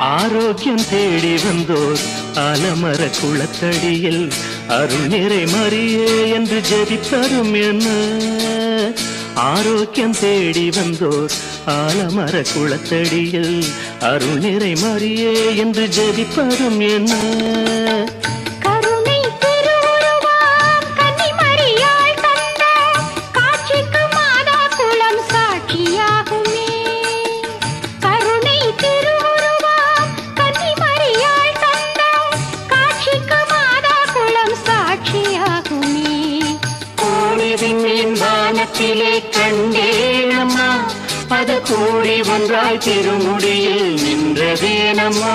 ஆரோக்கியம் தேடி வந்தோர் ஆலமர குளத்தடியில் அருள் நிறை மறியே என்று ஜெபித்தரும் என்ன? ஆரோக்கியம் தேடி வந்தோர் ஆலமர குளத்தடியில் அருள் நிறை மறியே என்று ஜெபிப்பரும் என்ன? கோழிவின் வானத்திலே கண்டேனம்மா. அது கூடி ஒன்றாய் திருமுடியில் நின்றதேனம்மா.